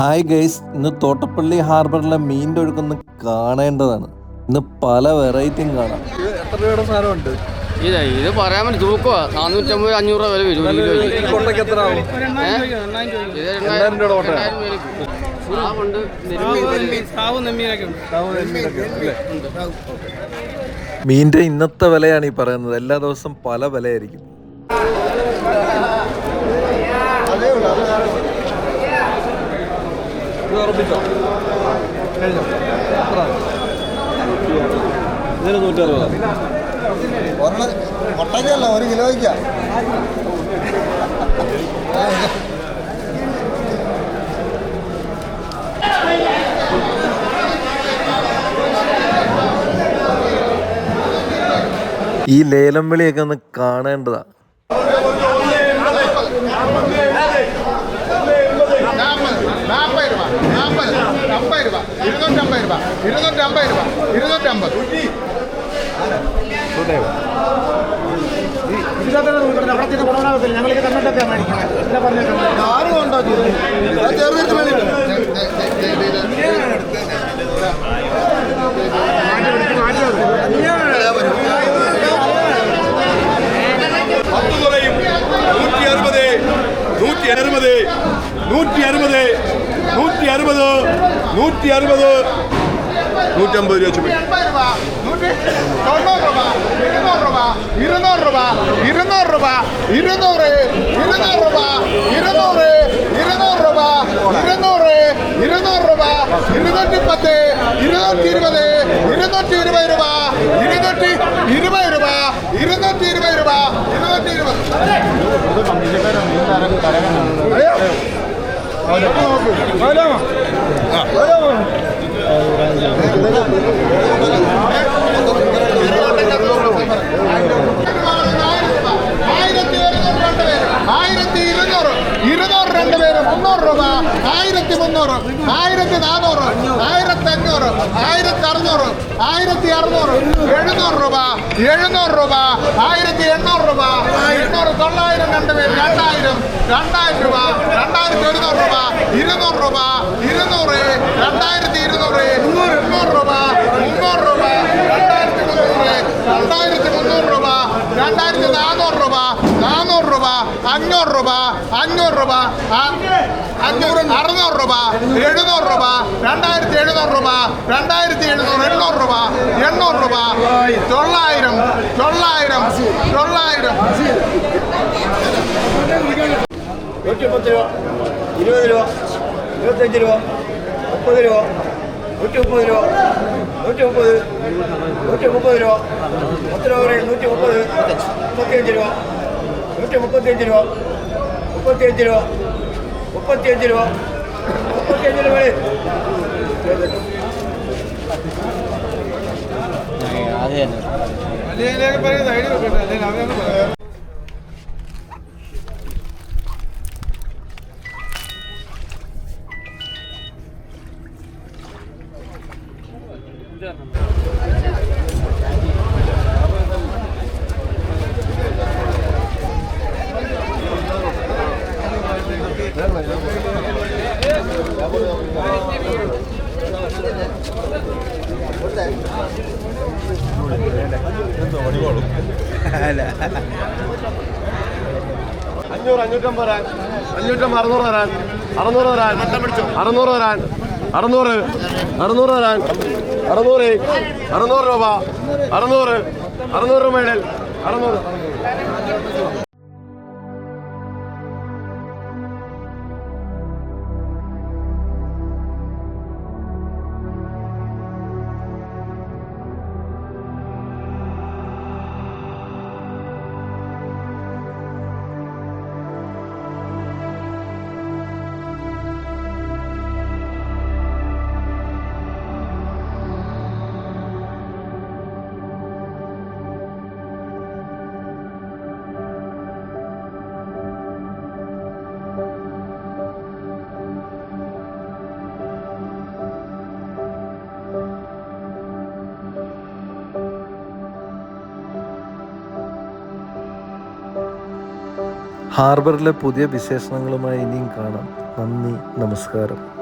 Hi guys ഇന്ന് തോട്ടപ്പള്ളി ഹാർബറിലെ മീനിന്റെ ഒഴുക്കൊന്ന് കാണേണ്ടതാണ്. ഇന്ന് പല വെറൈറ്റിയും കാണാം. എത്ര രൂപയുടെ സാധനമുണ്ട്? ഇത് ഇത് പറയാൻ പറ്റും തൂക്കുക നാനൂറ്റമ്പത് അഞ്ഞൂറ് രൂപ വില വരും. ഒരു കിലോയ്ക്ക്. കൊണ്ടൊക്കെ എത്ര ആവും? ഇത് രണ്ടായിരം രൂപയുടെ. മീനിന്റെ ഇന്നത്തെ വിലയാണ് ഈ പറയുന്നത്. എല്ലാ ദിവസവും പല വിലയായിരിക്കും. ഉറപ്പിച്ചോ? കഴിഞ്ഞോ? എത്ര ഇതിന് നൂറ്ററുപത്? ഒട്ടക്കല്ല ഒരു കിലോയ്ക്ക. ഈ ലേലം വിളിയൊക്കെ ഒന്ന് കാണേണ്ടതാ നാൽപ്പത് രൂപ നാൽപ്പത് അമ്പത് രൂപ ഇരുന്നൂറ്റമ്പത് രൂപ. ഇരുന്നൂറ്റമ്പത്. രൂപ ഇരുന്നൂറ്റമ്പത് ആരും ഉണ്ടോ ചെറുതിട്ട് പത്ത് കുറയും നൂറ്റി അറുപത് നൂറ്റി അറുപത് നൂറ്റി അറുപത് നൂറ്റി അറുപത് നൂറ്റി അറുപത്. നൂറ്റമ്പത് രൂപ വെച്ച് തൊണ്ണൂറ് രൂപ ഇരുന്നൂറ് രൂപ ഇരുന്നൂറ് രൂപ ഇരുന്നൂറ് രൂപ ഇരുന്നൂറ് ഇരുന്നൂറ് രൂപ ഇരുന്നൂറ് രൂപ ഇരുന്നൂറ് ഇരുന്നൂറ് രൂപ ഇരുന്നൂറ്റി പത്ത് ഇരുന്നൂറ്റി ഇരുപത് ഇരുന്നൂറ്റി ഇരുപത് രൂപ ഇരുന്നൂറ്റി ഇരുപത് രൂപ ഇരുന്നൂറ്റി ഇരുപത് രൂപ ഇരുന്നൂറ്റി ഇരുപത് ആയിരത്തി ഇരുന്നൂറ് ഇരുന്നൂറ് രണ്ട് പേര് മുന്നൂറ് രൂപ ആയിരത്തി മുന്നൂറ് ആയിരത്തി നാനൂറ് ആയിരത്തി അഞ്ഞൂറ് ആയിരത്തി അറുന്നൂറ് ആയിരത്തി അറുന്നൂറ് എഴുന്നൂറ് രൂപ എഴുന്നൂറ് രൂപ ആയിരത്തി എണ്ണൂറ് തൊള്ളായിരം രണ്ട് പേര്. രണ്ടായിരം രണ്ടായിരം രൂപ രണ്ടായിരത്തി ഒരുന്നൂറ് രൂപ ഇരുന്നൂറ് രൂപ ഇരുന്നൂറ് രണ്ടായിരത്തി ഇരുന്നൂറ് മുന്നൂറ് രൂപ മുന്നൂറ് രൂപ രണ്ടായിരത്തി മുന്നൂറ് രണ്ടായിരത്തി മുന്നൂറ് രൂപ രണ്ടായിരത്തി നാനൂറ് രൂപ നാനൂറ് രൂപ അഞ്ഞൂറ് രൂപ അഞ്ഞൂറ് രൂപ അഞ്ഞൂറ് അറുന്നൂറ് രൂപ എഴുന്നൂറ് രൂപ രണ്ടായിരത്തി എഴുന്നൂറ് രൂപ രണ്ടായിരത്തി എഴുന്നൂറ് എണ്ണൂറ് രൂപ എണ്ണൂറ് രൂപ തൊള്ളായിരം തൊള്ളായിരം തൊള്ളായിരം നൂറ്റി പത്ത് രൂപ ഇരുപത് രൂപ ഇരുപത്തഞ്ച് രൂപ മുപ്പത് രൂപ നൂറ്റി മുപ്പത് രൂപ നൂറ്റി മുപ്പത് നൂറ്റി മുപ്പത് രൂപ പത്ത് രൂപ പറയും നൂറ്റി മുപ്പത് മുപ്പത്തിയഞ്ച് രൂപ നൂറ്റി മുപ്പത്തിയഞ്ച് രൂപ മുപ്പത്തിയഞ്ച് രൂപ മുപ്പത്തിയഞ്ച് രൂപ മുപ്പത്തിയഞ്ച് രൂപ അഞ്ഞൂറ് അഞ്ഞൂറ്റമ്പത് അഞ്ഞൂറ്റമ്പത് അറുന്നൂറ് തരാൻ അറുന്നൂറ് തരാൻ അറുന്നൂറ് തരാൻ അറുന്നൂറ്. അറുന്നൂറ് തരാൻ. അറുന്നൂറ്. അറുന്നൂറ് രൂപ. അറുന്നൂറ്. അറുന്നൂറ് ഇടൽ അറുന്നൂറ്. ഹാർബറിലെ പുതിയ വിശേഷണങ്ങളുമായി ഇനിയും കാണാം. നന്ദി നമസ്കാരം.